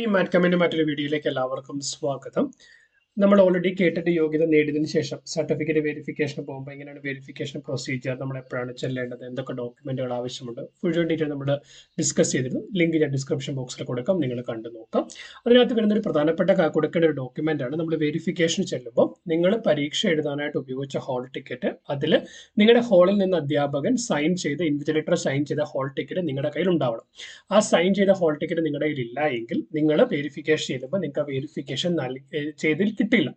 ഈ മാറ്റ് കമ്മിന്റെ മറ്റൊരു വീഡിയോയിലേക്ക് എല്ലാവർക്കും സ്വാഗതം. നമ്മൾ ഓൾറെഡി കേട്ടിട്ട് യോഗ്യത നേടിയതിന് ശേഷം സർട്ടിഫിക്കറ്റ് വെരിഫിക്കേഷൻ പോകുമ്പോൾ എങ്ങനെയാണ് വെരിഫിക്കേഷൻ പ്രൊസീജിയർ നമ്മൾ എപ്പോഴാണ് ചെല്ലേണ്ടത്? എന്തൊക്കെ ഡോക്യുമെന്റുകൾ ആവശ്യമുണ്ട്? ഫുൾ ഡീറ്റെയിൽ നമ്മൾ ഡിസ്കസ് ചെയ്തിരുന്നു. ലിങ്ക് ഞാൻ ഡിസ്ക്രിപ്ഷൻ ബോക്സിൽ കൊടുക്കാം. നിങ്ങൾ കണ്ടു നോക്കാം. അതിനകത്ത് വരുന്ന ഒരു പ്രധാനപ്പെട്ട കൊടുക്കേണ്ട ഒരു ഡോക്യുമെന്റ് ആണ് നമ്മൾ വെരിഫിക്കേഷൻ ചെല്ലുമ്പോൾ നിങ്ങൾ പരീക്ഷ എഴുതാനായിട്ട് ഉപയോഗിച്ച ഹാൾ ടിക്കറ്റ് അതിൽ നിങ്ങളുടെ ഹാളിൽ നിന്ന് അധ്യാപകൻ സൈൻ ചെയ്ത് ഇൻവിജിലേറ്റർ സൈൻ ചെയ്ത ഹാൾ ടിക്കറ്റ് നിങ്ങളുടെ കയ്യിൽ ഉണ്ടാവണം. ആ സൈൻ ചെയ്ത ഹോൾ ടിക്കറ്റ് നിങ്ങളുടെ കയ്യിൽ ഇല്ല എങ്കിൽ നിങ്ങൾ വെരിഫിക്കേഷൻ ചെയ്തപ്പോൾ നിങ്ങൾക്ക് വെരിഫിക്കേഷൻ ചെയ്തിൽ കിട്ടില്ല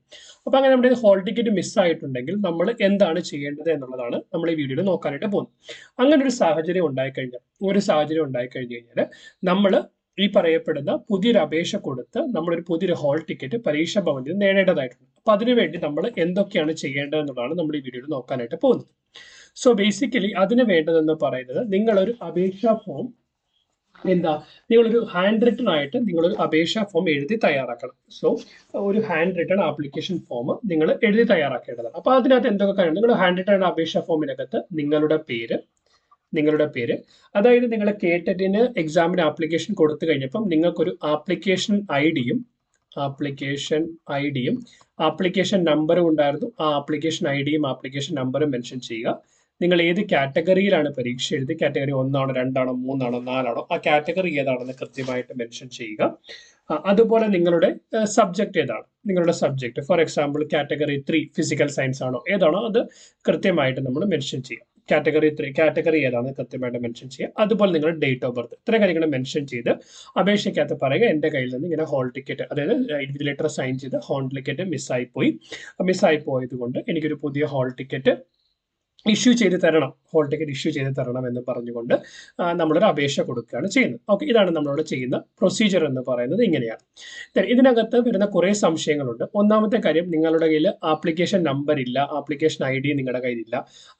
അപ്പൊ അങ്ങനെ നമ്മുടെ ഹോൾ ടിക്കറ്റ് മിസ്സായിട്ടുണ്ടെങ്കിൽ നമ്മൾ എന്താണ് ചെയ്യേണ്ടത് എന്നുള്ളതാണ് നമ്മൾ ഈ വീഡിയോയിൽ നോക്കാനായിട്ട് പോകുന്നത്. അങ്ങനെ ഒരു സാഹചര്യം ഉണ്ടായിക്കഴിഞ്ഞാൽ ഒരു സാഹചര്യം ഉണ്ടായിക്കഴിഞ്ഞ് കഴിഞ്ഞാൽ നമ്മൾ ഈ പറയപ്പെടുന്ന പുതിയൊരു അപേക്ഷ കൊടുത്ത് നമ്മളൊരു പുതിയൊരു ഹോൾ ടിക്കറ്റ് പരീക്ഷാ ഭവനിൽ നേടേണ്ടതായിട്ടുണ്ട്. അപ്പൊ അതിനുവേണ്ടി നമ്മൾ എന്തൊക്കെയാണ് ചെയ്യേണ്ടത് എന്നുള്ളതാണ് നമ്മൾ ഈ വീഡിയോയിൽ നോക്കാനായിട്ട് പോകുന്നത്. സോ ബേസിക്കലി അതിന് വേണ്ടതെന്ന് പറയുന്നത് നിങ്ങളൊരു അപേക്ഷാ ഫോം എന്താ നിങ്ങളൊരു ഹാൻഡ് റിട്ടൺ ആയിട്ട് നിങ്ങളൊരു അപേക്ഷാ ഫോം എഴുതി തയ്യാറാക്കണം. സോ ഒരു ഹാൻഡ് റിട്ടൺ ആപ്ലിക്കേഷൻ ഫോം നിങ്ങൾ എഴുതി തയ്യാറാക്കേണ്ടതാണ്. അപ്പോൾ അതിനകത്ത് എന്തൊക്കെ കാര്യം നിങ്ങൾ ഹാൻഡ് റിട്ടൺ അപേക്ഷാ ഫോമിനകത്ത് നിങ്ങളുടെ പേര് നിങ്ങളുടെ പേര്. അതായത് നിങ്ങൾ കേട്ടറ്റിന് എക്സാമിന് ആപ്ലിക്കേഷൻ കൊടുത്തു കഴിഞ്ഞപ്പം നിങ്ങൾക്കൊരു ആപ്ലിക്കേഷൻ ഐ ഡിയും ആപ്ലിക്കേഷൻ ഐ ഡിയും ആപ്ലിക്കേഷൻ നമ്പറും ഉണ്ടായിരുന്നു. ആ ആപ്ലിക്കേഷൻ ഐ ഡിയും ആപ്ലിക്കേഷൻ നമ്പറും മെൻഷൻ ചെയ്യുക. നിങ്ങൾ ഏത് കാറ്റഗറിയിലാണ് പരീക്ഷ എഴുതി കാറ്റഗറി ഒന്നാണോ രണ്ടാണോ മൂന്നാണോ നാലാണോ? ആ കാറ്റഗറി ഏതാണെന്ന് കൃത്യമായിട്ട് മെൻഷൻ ചെയ്യുക. അതുപോലെ നിങ്ങളുടെ സബ്ജക്ട് ഏതാണ്? നിങ്ങളുടെ subject for example category three physical science ആണോ? ഏതാണോ അത് കൃത്യമായിട്ട് നമ്മൾ മെൻഷൻ ചെയ്യുക. കാറ്റഗറി ത്രീ കാറ്റഗറി ഏതാണ് കൃത്യമായിട്ട് മെൻഷൻ ചെയ്യുക. അതുപോലെ നിങ്ങളുടെ ഡേറ്റ് ഓഫ് ബർത്ത് ഇത്രയും കാര്യങ്ങൾ മെൻഷൻ ചെയ്ത് അപേക്ഷയ്ക്കകത്ത് പറയുക എന്റെ കയ്യിൽ നിന്ന് ഇങ്ങനെ ഹോൾ ടിക്കറ്റ് അതായത് ഇൻഡിവിജ്വൽ ലെറ്റർ സൈൻ ചെയ്ത് ഹോൾ ടിക്കറ്റ് മിസ്സായി പോയി. മിസ്സായി പോയത് കൊണ്ട് എനിക്കൊരു പുതിയ ഹോൾ ടിക്കറ്റ് ഇഷ്യൂ ചെയ്ത് തരണം. ഹോൾ ടിക്കറ്റ് ഇഷ്യൂ ചെയ്ത് തരണം എന്ന് പറഞ്ഞുകൊണ്ട് നമ്മളൊരു അപേക്ഷ കൊടുക്കുകയാണ് ചെയ്യുന്നത്. ഓക്കെ ഇതാണ് നമ്മളോട് ചെയ്യുന്ന പ്രൊസീജിയർ എന്ന് പറയുന്നത് ഇങ്ങനെയാണ്. ഇതിനകത്ത് വരുന്ന കുറേ സംശയങ്ങളുണ്ട്. ഒന്നാമത്തെ കാര്യം നിങ്ങളുടെ കയ്യിൽ ആപ്ലിക്കേഷൻ നമ്പർ ഇല്ല ആപ്ലിക്കേഷൻ ഐ ഡി നിങ്ങളുടെ കയ്യിലില്ല.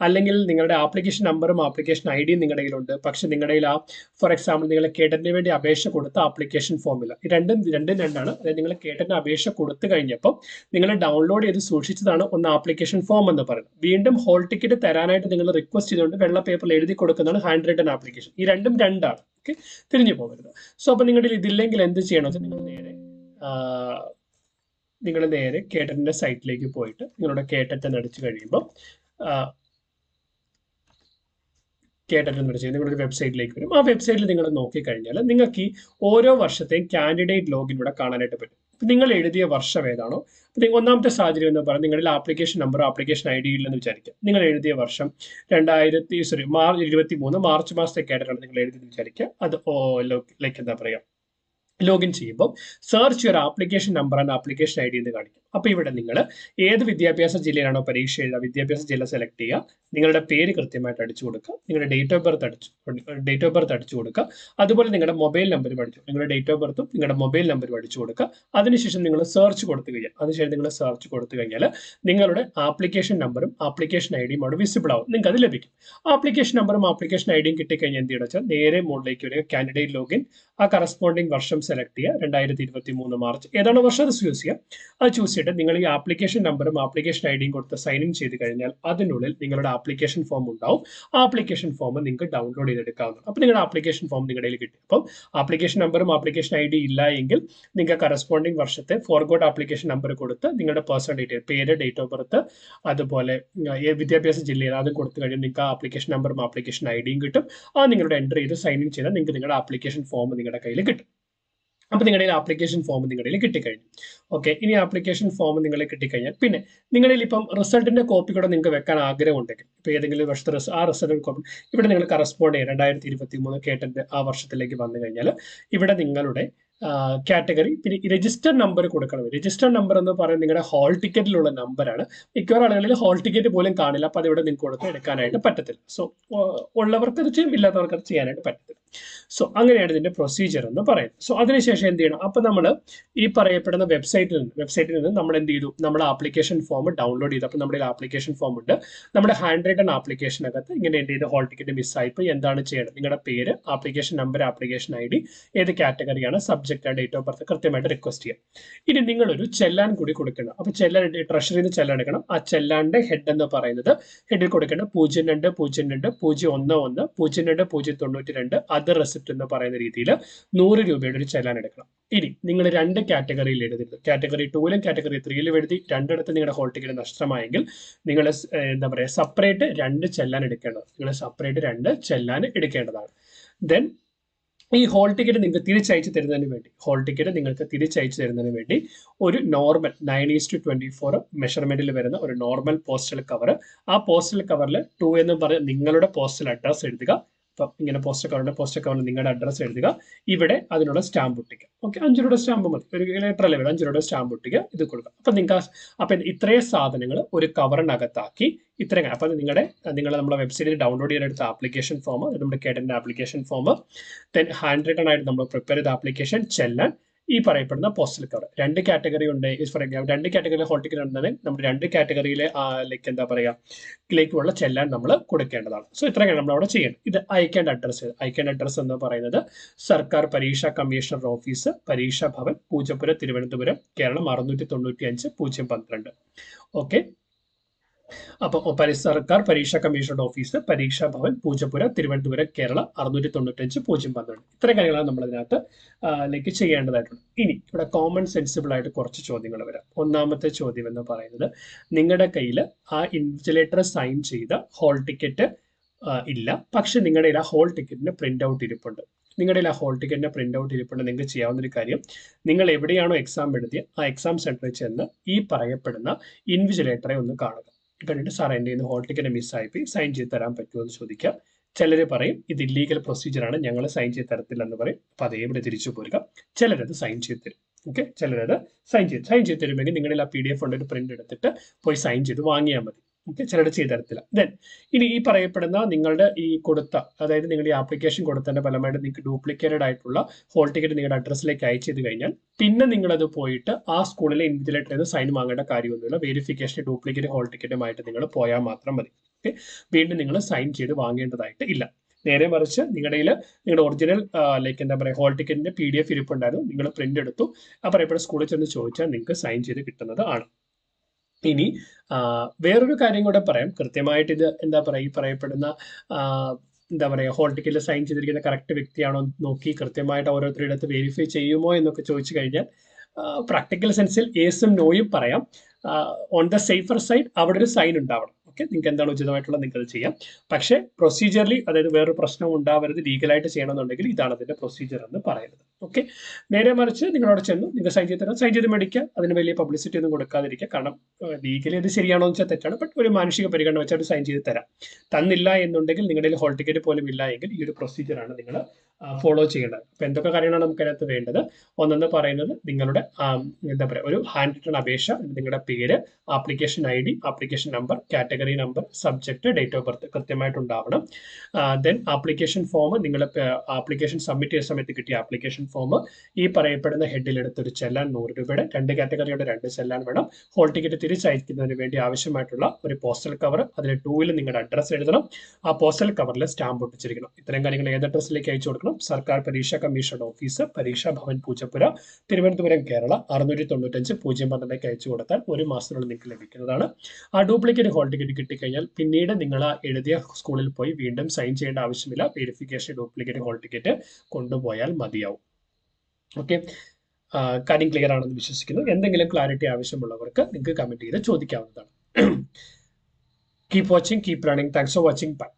അല്ലെങ്കിൽ നിങ്ങളുടെ ആപ്ലിക്കേഷൻ നമ്പറും ആപ്ലിക്കേഷൻ ഐ ഡിയും നിങ്ങളുടെ കയ്യിലുണ്ട്. പക്ഷെ നിങ്ങളുടെ കയ്യിൽ ആ ഫോർ എക്സാമ്പിൾ നിങ്ങൾ കേട്ടറ്റിന് വേണ്ടി അപേക്ഷ കൊടുത്ത ആപ്ലിക്കേഷൻ ഫോമില്ല രണ്ടും രണ്ടും രണ്ടാണ്. അതായത് നിങ്ങൾ കേട്ടറ്റിന് അപേക്ഷ കൊടുത്തു കഴിഞ്ഞപ്പോൾ നിങ്ങൾ ഡൗൺലോഡ് ചെയ്ത് സൂക്ഷിച്ചതാണ് ഒന്ന് ആപ്ലിക്കേഷൻ ഫോം എന്ന് പറയുന്നത്. വീണ്ടും ഹോൾ ടിക്കറ്റ് തരാനായിട്ട് നിങ്ങൾ റിക്വസ്റ്റ് ചെയ്തുകൊണ്ട് വെള്ള പേപ്പറിൽ എഴുതി കൊടുക്കുന്നതാണ് ഹാൻഡ് റിട്ടൺ ആപ്ലിക്കേഷൻ ഈ രണ്ടും രണ്ടാണ്. ഓക്കെ തിരിഞ്ഞു പോകരുത്. സോ അപ്പോൾ നിങ്ങളുടെ ഇതില്ലെങ്കിൽ എന്ത് ചെയ്യണം? വെച്ചാൽ നിങ്ങൾ നേരെ നിങ്ങൾ നേരെ കേട്ടറ്റിന്റെ സൈറ്റിലേക്ക് പോയിട്ട് നിങ്ങളുടെ കേട്ടറ്റൻ അടിച്ചു കഴിയുമ്പോൾ എന്ന് അടിച്ച് നിങ്ങളുടെ വെബ്സൈറ്റിലേക്ക് വരും. ആ വെബ്സൈറ്റിൽ നിങ്ങൾ നോക്കിക്കഴിഞ്ഞാൽ നിങ്ങൾക്ക് ഈ ഓരോ വർഷത്തെയും കാൻഡിഡേറ്റ് ലോഗിൻ ഇവിടെ കാണാനായിട്ട് പറ്റും. നിങ്ങൾ എഴുതിയ വർഷം ഏതാണോ? ഒന്നാമത്തെ സാഹചര്യം എന്ന് പറയുന്നത് നിങ്ങളുടെ application number application I D ഇല്ലെന്ന് വിചാരിക്കുക. നിങ്ങൾ എഴുതിയ വർഷം രണ്ടായിരത്തി സോറി മാർച്ച് ഇരുപത്തി മൂന്ന് മാർച്ച് മാസത്തെ കേട്ടിട്ടാണ് നിങ്ങൾ എഴുതിയെന്ന് വിചാരിക്കുക. അത് ഓ ലൈക്ക് എന്താ പറയുക? ലോഗിൻ ചെയ്യുമ്പോൾ search your application number and application I D എന്ന് കാണിക്കും. അപ്പോൾ ഇവിടെ നിങ്ങൾ ഏത് വിദ്യാഭ്യാസ ജില്ലയിലാണോ പരീക്ഷ എഴുതുക വിദ്യാഭ്യാസ ജില്ല സെലക്ട് ചെയ്യുക നിങ്ങളുടെ പേര് കൃത്യമായിട്ട് അടിച്ചു കൊടുക്കുക നിങ്ങളുടെ ഡേറ്റ് ഓഫ് ബർത്ത് അടിച്ചു ഡേറ്റ് ഓഫ് ബർത്ത് അടിച്ചു കൊടുക്കുക അതുപോലെ നിങ്ങളുടെ മൊബൈൽ നമ്പർ അടിച്ചു നിങ്ങളുടെ ഡേറ്റ് ഓഫ് ബർത്തും നിങ്ങളുടെ മൊബൈൽ നമ്പറും അടിച്ചു കൊടുക്കുക. അതിനുശേഷം നിങ്ങൾ സെർച്ച് കൊടുത്തു കഴിഞ്ഞാൽ അതിനുശേഷം നിങ്ങൾ സെർച്ച് കൊടുത്തു കഴിഞ്ഞാൽ നിങ്ങളുടെ ആപ്ലിക്കേഷൻ നമ്പറും ആപ്ലിക്കേഷൻ ഐ ഡിയും അവിടെ വിസിബിൾ ആവും. നിങ്ങൾക്ക് അത് ലഭിക്കും. ആപ്ലിക്കേഷൻ നമ്പറും ആപ്ലിക്കേഷൻ ഐ ഡിയും കിട്ടിക്കഴിഞ്ഞാൽ എന്ത് ചെയ്യണം നേരെ മുകളിലേക്ക് വരിക കാൻഡിഡേറ്റ് ലോഗിൻ ആ കറസ്പോണ്ടിങ് വർഷം സെലക്ട് ചെയ്യുക. രണ്ടായിരത്തി ഇരുപത്തി മൂന്ന് മാർച്ച്. ഏതാണോ വർഷം? അത് ചൂസ് ചെയ്യുക. അത് ചൂസ് ചെയ്തിട്ട് നിങ്ങൾ ഈ ആപ്ലിക്കേഷൻ നമ്പറും ആപ്ലിക്കേഷൻ ഐ ഡിയും കൊടുത്ത് സൈൻ ഇൻ ചെയ്ത് കഴിഞ്ഞാൽ അതിനുള്ളിൽ നിങ്ങളുടെ ആപ്ലിക്കേഷൻ ഫോം ഉണ്ടാവും. ആ ആപ്ലിക്കേഷൻ ഫോം നിങ്ങൾക്ക് ഡൗൺലോഡ് ചെയ്തെടുക്കാവുന്നതാണ്. അപ്പോൾ നിങ്ങളുടെ ആപ്ലിക്കേഷൻ ഫോം നിങ്ങളുടെ കയ്യിൽ കിട്ടി. അപ്പം ആപ്ലിക്കേഷൻ നമ്പറും ആപ്ലിക്കേഷൻ ഐ ഡി ഇല്ല എങ്കിൽ നിങ്ങൾക്ക് കറസ്പോണ്ടിങ് വർഷത്തെ ഫോർഗോട്ട് ആപ്ലിക്കേഷൻ നമ്പർ കൊടുത്ത് നിങ്ങളുടെ പേഴ്സണൽ ഡീറ്റെയിൽ പേര് ഡേറ്റ് ഓഫ് ബർത്ത് അതുപോലെ വിദ്യാഭ്യാസ ജില്ലയിൽ അത് കൊടുത്തു കഴിഞ്ഞാൽ നിങ്ങൾക്ക് ആ ആപ്ലിക്കേഷൻ നമ്പറും ആപ്ലിക്കേഷൻ ഐ ഡിയും കിട്ടും. ആ നിങ്ങളുടെ എന്റർ ചെയ്ത് സൈൻ ഇൻ ചെയ്താൽ നിങ്ങൾക്ക് നിങ്ങളുടെ ആപ്ലിക്കേഷൻ ഫോം നിങ്ങളുടെ കയ്യിൽ കിട്ടും. അപ്പോൾ നിങ്ങളുടെ ആപ്ലിക്കേഷൻ ഫോം നിങ്ങളുടെ കിട്ടിക്കഴിഞ്ഞു. ഓക്കെ ഇനി ആപ്ലിക്കേഷൻ ഫോം നിങ്ങൾ കിട്ടിക്കഴിഞ്ഞാൽ പിന്നെ നിങ്ങളിൽ ഇപ്പം റിസൾട്ടിന്റെ കോപ്പി കൂടെ നിങ്ങൾക്ക് വെക്കാൻ ആഗ്രഹം ഉണ്ടെങ്കിൽ ഇപ്പോൾ ഏതെങ്കിലും വർഷത്തെ ആ റിസൾട്ട് കോപ്പി ഇവിടെ നിങ്ങൾ കറസ്പോണ്ട് ചെയ്യുക രണ്ടായിരത്തി ഇരുപത്തി മൂന്ന് കേട്ടന്റെ ആ വർഷത്തിലേക്ക് വന്നു കഴിഞ്ഞാൽ ഇവിടെ നിങ്ങളുടെ കാറ്റഗറി പിന്നെ രജിസ്റ്റർ നമ്പർ കൊടുക്കണം. രജിസ്റ്റർ നമ്പർ എന്ന് പറയുന്നത് നിങ്ങളുടെ ഹോൾ ടിക്കറ്റിലുള്ള നമ്പറാണ് മിക്കവാറും ആളുകളിൽ ഹോൾ ടിക്കറ്റ് പോലും കാണില്ല. അപ്പോൾ അതിവിടെ നിങ്ങൾക്ക് കൊടുത്ത് എടുക്കാനായിട്ട് പറ്റത്തില്ല. സോ ഉള്ളവർക്ക് അത് ചെയ്യും. ഇല്ലാത്തവർക്ക് അത് ചെയ്യാനായിട്ട് പറ്റത്തില്ല. സോ അങ്ങനെയാണ് ഇതിന്റെ പ്രൊസീജിയർ എന്ന് പറയുന്നത്. സോ അതിനുശേഷം എന്ത് ചെയ്യണം? അപ്പോൾ നമ്മൾ ഈ പറയപ്പെടുന്ന വെബ്സൈറ്റിൽ നിന്ന് വെബ്സൈറ്റിൽ നിന്ന് നമ്മൾ എന്ത് ചെയ്തു? നമ്മുടെ ആപ്ലിക്കേഷൻ ഫോം ഡൗൺലോഡ് ചെയ്തു. അപ്പോൾ നമ്മുടെ ആപ്ലിക്കേഷൻ ഫോം ഉണ്ട്. നമ്മുടെ ഹാൻഡ് റൈറ്റൺ ആപ്ലിക്കേഷനകത്ത് ഇങ്ങനെ എന്ത് ചെയ്ത്? ഹോൾ ടിക്കറ്റ് മിസ്സായിപ്പോൾ എന്താണ് ചെയ്യേണ്ടത്? നിങ്ങളുടെ പേര് application number application I D ഏത് കാറ്റഗറിയാണ് സബ്ജക്റ്റ് ഡേറ്റ് ഓഫ് ബർത്ത് കൃത്യമായിട്ട് റിക്വസ്റ്റ് ചെയ്യാം. ഇനി നിങ്ങളൊരു ചെല്ലാൻ കൂടി കൊടുക്കണം. അപ്പോൾ ചെല്ലാൻ ട്രഷറിയിൽ ചെല്ലാൻ എടുക്കണം. ആ ചെല്ലാന്റെ ഹെഡ് എന്ന് പറയുന്നത് ഹെഡിൽ കൊടുക്കേണ്ട പൂജ്യം രണ്ട് പൂജ്യം രണ്ട് പൂജ്യം ഒന്ന് ഒന്ന് പൂജ്യം രണ്ട് പൂജ്യം തൊണ്ണൂറ്റി രണ്ട് അതർ റെസിപ്റ്റ് എന്ന് പറയുന്ന രീതിയിൽ നൂറ് രൂപയുടെ ഒരു ചെല്ലാൻ എടുക്കണം. ഇനി നിങ്ങൾ രണ്ട് കാറ്റഗറിയിൽ എഴുതരുത്. കാറ്റഗറി ടൂവിലും കാറ്റഗറി ത്രീയിലും എഴുതി രണ്ടിടത്ത് നിങ്ങളുടെ ഹോൾ ടിക്കറ്റ് നഷ്ടമായെങ്കിൽ നിങ്ങൾ എന്താ പറയുക സെപ്പറേറ്റ് രണ്ട് ചെല്ലാൻ എടുക്കേണ്ടത് നിങ്ങൾ സെപ്പറേറ്റ് രണ്ട് ചെല്ലാൻ എടുക്കേണ്ടതാണ്. ദെൻ ഈ ഹോൾ ടിക്കറ്റ് നിങ്ങൾക്ക് തിരിച്ചയച്ചു തരുന്നതിന് വേണ്ടി ഹോൾ ടിക്കറ്റ് നിങ്ങൾക്ക് തിരിച്ചയച്ചു തരുന്നതിന് വേണ്ടി ഒരു normal nine is to twenty four മെഷർമെന്റിൽ വരുന്ന ഒരു നോർമൽ പോസ്റ്റൽ കവർ ആ പോസ്റ്റൽ കവറിൽ ടു എന്ന് പറഞ്ഞ നിങ്ങളുടെ പോസ്റ്റൽ അഡ്രസ് എഴുതുക. അപ്പം ഇങ്ങനെ പോസ്റ്റ് അക്കൗണ്ട് പോസ്റ്റ് അക്കൗണ്ട് നിങ്ങളുടെ അഡ്രസ്സ് എഴുതുക. ഇവിടെ അതിനുള്ള സ്റ്റാമ്പ് ഒട്ടിക്കുക. ഓക്കെ അഞ്ച് രൂപയുടെ സ്റ്റാമ്പ് മതി. ഒരു ലെറ്റർ വരും അഞ്ച് രൂപയുടെ സ്റ്റാമ്പ് ഒട്ടിക്കുക ഇത് കൊടുക്കുക. അപ്പം നിങ്ങൾക്ക് അപ്പം ഇത്രയും സാധനങ്ങൾ ഒരു കവറിനകത്താക്കി ഇത്രയും അപ്പം നിങ്ങളുടെ നിങ്ങൾ നമ്മുടെ വെബ്സൈറ്റിൽ ഡൗൺലോഡ് ചെയ്യാനെടുത്ത ആപ്ലിക്കേഷൻ ഫോം നമ്മുടെ കേട്ടന്റെ application form then hand written ആയിട്ട് നമ്മൾ പ്രിപ്പയർ ചെയ്ത ആപ്ലിക്കേഷൻ ചെല്ലാൻ ഈ പറയപ്പെടുന്ന പോസ്റ്റൽ കവർ രണ്ട് കാറ്റഗറി ഉണ്ട്. ഫോർ എക്സാമ്പിൾ രണ്ട് കാറ്റഗറി ഹോൾ ടിക്കറ്റ് ഉണ്ടെങ്കിൽ നമ്മൾ രണ്ട് കാറ്റഗറിയിലെ ലൈക്ക് എന്താ പറയുക ലേക്കുള്ള ചെല്ലാൻ നമ്മൾ കൊടുക്കേണ്ടതാണ്. സോ ഇത്രയാണ് നമ്മൾ അവിടെ ചെയ്യേണ്ടത്. ഇത് അയക്കേണ്ട അഡ്രസ്സ് അയക്കേണ്ട അഡ്രസ്സ് എന്ന് പറയുന്നത് സർക്കാർ പരീക്ഷാ കമ്മീഷണർ ഓഫീസ് പരീക്ഷാ ഭവൻ പൂജപ്പുര തിരുവനന്തപുരം കേരളം അറുന്നൂറ്റി തൊണ്ണൂറ്റി അഞ്ച് പൂജ്യം പന്ത്രണ്ട്. ഓക്കെ അപ്പോൾ സർക്കാർ പരീക്ഷാ കമ്മീഷണറുടെ ഓഫീസ് പരീക്ഷാ ഭവൻ പൂജപ്പുര തിരുവനന്തപുരം കേരള അറുന്നൂറ്റി തൊണ്ണൂറ്റഞ്ച് പൂജ്യം പന്ത്രണ്ട്. ഇത്രയും കാര്യങ്ങളാണ് നമ്മൾ അതിനകത്ത് ലേക്ക് ചെയ്യേണ്ടതായിട്ടുണ്ട്. ഇനി ഇവിടെ കോമൺ സെൻസിബിൾ ആയിട്ട് കുറച്ച് ചോദ്യങ്ങൾ വരാം. ഒന്നാമത്തെ ചോദ്യം എന്ന് പറയുന്നത് നിങ്ങളുടെ കയ്യിൽ ആ ഇൻവിജിലേറ്റർ സൈൻ ചെയ്ത ഹോൾ ടിക്കറ്റ് ഇല്ല. പക്ഷെ നിങ്ങളുടെ ആ ഹോൾ ടിക്കറ്റിന് പ്രിന്റ് ഔട്ട് ഇരിപ്പുണ്ട്. നിങ്ങളുടെ ആ ഹോൾ ടിക്കറ്റിന്റെ പ്രിന്റ് ഔട്ട് ഇരിപ്പുണ്ട്. നിങ്ങൾക്ക് ചെയ്യാവുന്ന ഒരു കാര്യം നിങ്ങൾ എവിടെയാണോ എക്സാം എഴുതിയ ആ എക്സാം സെന്ററിൽ ചെന്ന് ഈ പറയപ്പെടുന്ന ഇൻവിജിലേറ്ററെ ഒന്ന് കാണുക. കണ്ടിട്ട് സാർ എന്റെ ഹോൾ ടിക്കറ്റ് മിസ്സായിപ്പോയി സൈൻ ചെയ്ത് തരാൻ പറ്റുമോ എന്ന് ചോദിക്കാം. ചിലർ പറയും ഇത് ഇല്ലീഗൽ പ്രൊസീജിയറാണ് ഞങ്ങൾ സൈൻ ചെയ്ത് തരത്തില്ല എന്ന് പറയും അപ്പോൾ അതേപോലെ തിരിച്ചു പോരുക. ചിലരത് സൈൻ ചെയ്ത് തരും. ഓക്കെ ചിലരത് സൈൻ ചെയ്ത് സൈൻ ചെയ്ത് തരുമെങ്കിൽ നിങ്ങളിൽ ആ പി ഡി എഫ് ഉണ്ട് പ്രിന്റ് എടുത്തിട്ട് പോയി സൈൻ ചെയ്ത് വാങ്ങിയാൽ മതി. ഓക്കെ ചിലർ ചെയ്ത് തരത്തില്ല ദെൻ ഇനി ഈ പറയപ്പെടുന്ന നിങ്ങളുടെ ഈ കൊടുത്ത അതായത് നിങ്ങൾ ഈ ആപ്ലിക്കേഷൻ കൊടുത്തതിന്റെ ഫലമായിട്ട് നിങ്ങൾക്ക് ഡ്യൂപ്ലിക്കേറ്റഡ് ആയിട്ടുള്ള ഹോൾ ടിക്കറ്റ് നിങ്ങളുടെ അഡ്രസ്സിലേക്ക് അയച്ചു ചെയ്ത് കഴിഞ്ഞാൽ പിന്നെ നിങ്ങളത് പോയിട്ട് ആ സ്കൂളിലെ ഇൻവിജിലേറ്ററിൽ നിന്ന് സൈൻ വാങ്ങേണ്ട കാര്യമൊന്നുമില്ല. വെരിഫിക്കേഷൻ ഡ്യൂപ്ലിക്കേറ്റ് ഹോൾ ടിക്കറ്റുമായിട്ട് നിങ്ങൾ പോയാൽ മാത്രം മതി. ഓക്കെ വീണ്ടും നിങ്ങൾ സൈൻ ചെയ്ത് വാങ്ങേണ്ടതായിട്ട് ഇല്ല. നേരെ മറിച്ച് നിങ്ങളുടെ നിങ്ങളുടെ ഒറിജിനൽ ലൈക്ക് എന്താ പറയുക ഹോൾ ടിക്കറ്റിന്റെ പി ഡി എഫ് ഇരിപ്പുണ്ടായിരുന്നു. നിങ്ങൾ പ്രിന്റ് എടുത്തു. ആ പറയപ്പെടുന്ന സ്കൂളിൽ ചെന്ന് ചോദിച്ചാൽ നിങ്ങൾക്ക് സൈൻ ചെയ്ത് കിട്ടുന്നത് ആണ്. ഇനി വേറൊരു കാര്യം കൂടെ പറയാം. കൃത്യമായിട്ട് ഇത് എന്താ പറയുക ഈ പറയപ്പെടുന്ന എന്താ പറയുക ഹോൾ ടിക്കറ്റിൽ സൈൻ ചെയ്തിരിക്കുന്ന കറക്റ്റ് വ്യക്തിയാണോ നോക്കി കൃത്യമായിട്ട് ഓരോരുത്തരുടെ അടുത്ത് വെരിഫൈ ചെയ്യുമോ എന്നൊക്കെ ചോദിച്ചു കഴിഞ്ഞാൽ പ്രാക്ടിക്കൽ സെൻസിൽ ഏസും നോയും പറയാം. ഓൺ ദ സേഫർ സൈഡ് അവിടെ ഒരു സൈൻ ഉണ്ടാവണം. ഓക്കെ നിങ്ങൾക്ക് എന്താണ് ഉചിതമായിട്ടുള്ള നിങ്ങൾക്ക് അത് ചെയ്യാം. പക്ഷേ പ്രൊസീജിയർലി അതായത് വേറൊരു പ്രശ്നം ഉണ്ടാവരുത് ലീഗലായിട്ട് ചെയ്യണമെന്നുണ്ടെങ്കിൽ ഇതാണ് അതിന്റെ പ്രൊസീജിയർ എന്ന് പറയുന്നത്. ഓക്കെ നേരെ മറിച്ച് നിങ്ങളവിടെ ചെന്നു. നിങ്ങൾ സൈൻ ചെയ്ത് തരാം സൈൻ ചെയ്ത് മേടിക്കുക. അതിന് വലിയ പബ്ലിസിറ്റി ഒന്നും കൊടുക്കാതിരിക്കുക. കാരണം ലീഗലി അത് ശരിയാണോ എന്ന് വെച്ചാൽ തെറ്റാണ്. ബട്ട് ഒരു മാനുഷിക പരിഗണന വെച്ചാൽ സൈൻ ചെയ്ത് തരാം. തന്നില്ല എന്നുണ്ടെങ്കിൽ നിങ്ങളുടെ ഹോൾ ടിക്കറ്റ് പോലും ഇല്ല എങ്കിൽ ഈ ഒരു പ്രൊസീജിയറാണ് നിങ്ങൾ ഫോളോ ചെയ്യേണ്ടത്. അപ്പോൾ എന്തൊക്കെ കാര്യങ്ങളാണ് നമുക്ക് അതിനകത്ത് വേണ്ടത്? ഒന്നെന്ന് പറയുന്നത് നിങ്ങളുടെ എന്താ പറയുക ഒരു ഹാൻഡ് റിട്ടൺ അപേക്ഷ നിങ്ങളുടെ പേര് application I D application number category number subject date of birth കൃത്യമായിട്ട് ഉണ്ടാവണം ദെൻ ആപ്ലിക്കേഷൻ ഫോം നിങ്ങൾ ആപ്ലിക്കേഷൻ സബ്മിറ്റ് ചെയ്ത സമയത്ത് കിട്ടിയ ആപ്ലിക്കേഷൻ ഫോം ഈ പറയപ്പെടുന്ന ഹെഡിൽ എടുത്തൊരു ചെല്ലാൻ നൂറ് രൂപയുടെ രണ്ട് കാറ്റഗറിയുടെ രണ്ട് ചെല്ലാൻ വേണം. ഹോൾ ടിക്കറ്റ് തിരിച്ചയക്കുന്നതിന് വേണ്ടി ആവശ്യമായിട്ടുള്ള ഒരു പോസ്റ്റൽ കവർ അതിൽ ടൂവിൽ നിങ്ങളുടെ അഡ്രസ്സ് എഴുതണം. ആ പോസ്റ്റൽ കവറിൽ സ്റ്റാമ്പ് ഒട്ടിച്ചിരിക്കണം. ഇത്തരം കാര്യങ്ങൾ ഏത് അഡ്രസ്സിലേക്ക് അയച്ചു കൊടുക്കണം? സർക്കാർ പരീക്ഷാ കമ്മീഷൻ ഓഫീസ് പരീക്ഷാ ഭവൻ പൂജപ്പുര തിരുവനന്തപുരം കേരള അറുന്നൂറ്റി തൊണ്ണൂറ്റഞ്ച് പൂജ്യം പന്ത്രണ്ടേക്ക് അയച്ചു കൊടുത്താൽ ഒരു മാസത്തിനുള്ളിൽ നിങ്ങൾക്ക് ലഭിക്കുന്നതാണ്. ആ ഡ്യൂപ്ലിക്കേറ്റ് ഹോൾ ടിക്കറ്റ് കിട്ടിക്കഴിഞ്ഞാൽ പിന്നീട് നിങ്ങൾ ആ എഴുതിയ സ്കൂളിൽ പോയി വീണ്ടും സൈൻ ചെയ്യേണ്ട ആവശ്യമില്ല. വെരിഫിക്കേഷൻ ഡ്യൂപ്ലിക്കേറ്റ് ഹോൾ ടിക്കറ്റ് കൊണ്ടുപോയാൽ മതിയാവും. ഓക്കെ കാര്യം ക്ലിയർ ആണെന്ന് വിശ്വസിക്കുന്നു. എന്തെങ്കിലും ക്ലാരിറ്റി ആവശ്യമുള്ളവർക്ക് നിങ്ങൾക്ക് കമന്റ് ചെയ്ത് ചോദിക്കാവുന്നതാണ്. Keep watching keep running thanks for watching bye